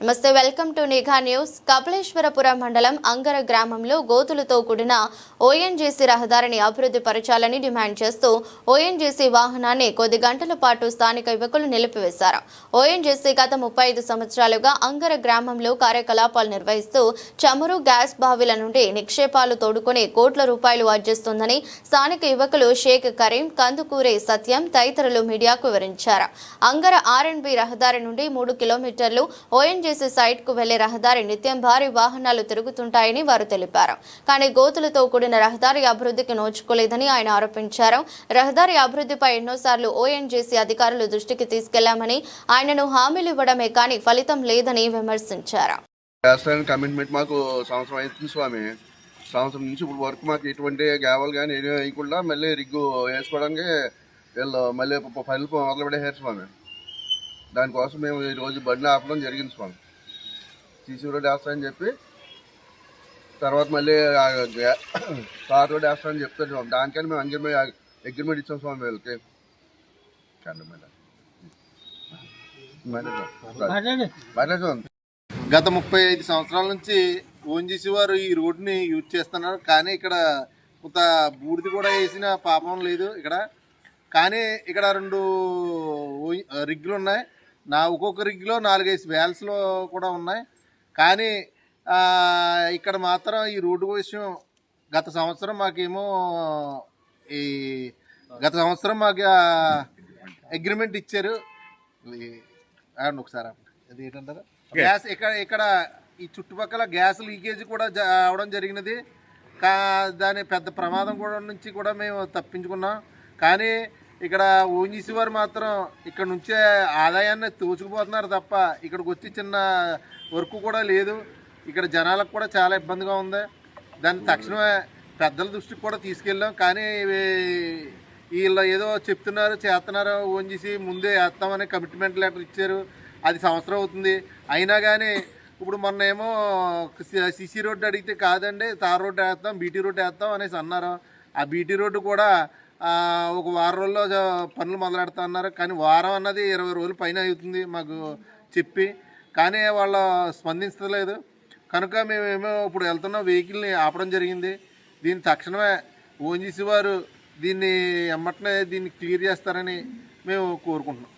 నమస్తే welcome to Nigha news. Kapileswarapuram మండలం అంగర గ్రామంలో గోతులతో కూడిన ఓఎన్జీసీ రహదారిని అభివృద్ధి పరచాలని డిమాండ్ చేస్తూ ఓఎన్జీసీ వాహనాన్ని కొద్ది గంటల పాటు స్థానిక యువకులు నిలిపివేశారు. ఓఎన్జీసీ గత ముప్పై ఐదు సంవత్సరాలుగా అంగర గ్రామంలో కార్యకలాపాలు నిర్వహిస్తూ చమురు గ్యాస్ బావిల నుండి నిక్షేపాలు తోడుకొని కోట్ల రూపాయలు వర్జిస్తుందని స్థానిక యువకులు షేక్ కరీం కందుకూరి సత్యం తదితరులు మీడియాకు వివరించారు. అంగర ఆర్ఎండ్బి రహదారి నుండి మూడు కిలోమీటర్లు ఓఎన్జీ సైట్కు వెళ్ళే రహదారి నిత్యం భారీ వాహనాలు తిరుగుతుంటాయని వారు తెలిపారు. కానీ గోతులతో కూడిన రహదారి అభివృద్ధికి నోచుకోలేదని ఆయన ఆరోపించారు. రహదారి అభివృద్ధిపై ఎన్నోసార్లు ఓఎన్జీసీ అధికారులు దృష్టికి తీసుకెళ్ళామని ఆయనను హామీలు ఇవ్వడమే కానీ ఫలితం లేదని విమర్శించారు. కమిట్మెంట్ మాకు సంవత్సరం అవుతుంది స్వామి. సంవత్సరం నుంచి ఇప్పుడు వరకు మాకు ఎటువంటి గ్యావలు కానీ ఏమీ వేయకుండా మళ్ళీ రిగ్గు వేసుకోవడానికి వీళ్ళు మళ్ళీ పనులు మొదలు పెట్టేశారు స్వామి. దానికోసం మేము ఈరోజు బండి ఆపడం జరిగింది స్వామి. సీసీ రోడ్ వేస్తామని చెప్పి తర్వాత మళ్ళీ ఆ గ్యా- అని రోడ్ వేస్తామని చెప్తారు స్వామి. దానికని మేము అగ్రిమెంట్ అగ్రిమెంట్ ఇచ్చాం స్వామి వీళ్ళకి. గత ముప్పై ఐదు సంవత్సరాల నుంచి ఓఎన్జీసీ వారు ఈ రోడ్డుని యూజ్ చేస్తున్నారు. కానీ ఇక్కడ కొంత బూడిద కూడా వేసిన పాపం లేదు ఇక్కడ. కానీ ఇక్కడ రెండు రిగ్గులు ఉన్నాయి. నా ఒక్కొక్క రిగ్లో నాలుగైదు వ్యాల్స్లో కూడా ఉన్నాయి. కానీ ఇక్కడ మాత్రం ఈ రోడ్డు విషయం గత సంవత్సరం మాకేమో ఈ గత సంవత్సరం మాకు అగ్రిమెంట్ ఇచ్చారు. ఒకసారి. అది ఏంటంటారు? గ్యాస్ ఇక్కడ ఇక్కడ ఈ చుట్టుపక్కల గ్యాస్ లీకేజ్ కూడా అవడం జరిగినది. కా దాని పెద్ద ప్రమాదం కూడా నుంచి కూడా మేము తప్పించుకున్నాం. కానీ ఇక్కడ ఓంజీసీ వారు మాత్రం ఇక్కడ నుంచే ఆదాయాన్ని తోచుకుపోతున్నారు తప్ప ఇక్కడికి వచ్చి చిన్న వర్క్ కూడా లేదు. ఇక్కడ జనాలకు కూడా చాలా ఇబ్బందిగా ఉంది. దాన్ని తక్షణమే పెద్దల దృష్టికి కూడా తీసుకెళ్ళాం. కానీ వీళ్ళు ఏదో చెప్తున్నారు చేస్తున్నారు ఓంజీసీ ముందే వేస్తామని కమిట్మెంట్ లెటర్ ఇచ్చారు. అది సంవత్సరం అవుతుంది. అయినా కానీ ఇప్పుడు మొన్న ఏమో సిసి రోడ్డు అడిగితే కాదండి తార్ రోడ్డు వేస్తాం బీటీ రోడ్డు వేస్తాం అనేసి అన్నారు. ఆ బీటీ రోడ్డు కూడా ఒక వారం రోజుల్లో పనులు మొదలెడతా అన్నారు. కానీ వారం అన్నది ఇరవై రోజుల పైన అవుతుంది మాకు చెప్పి. కానీ వాళ్ళు స్పందించలేదు. కనుక మేమేమో ఇప్పుడు వెళ్తున్న వెహికల్ని ఆపడం జరిగింది. దీన్ని తక్షణమే ఓఎన్జీసీ వారు దీన్ని ఎమ్మటనే దీన్ని క్లియర్ చేస్తారని మేము కోరుకుంటున్నాం.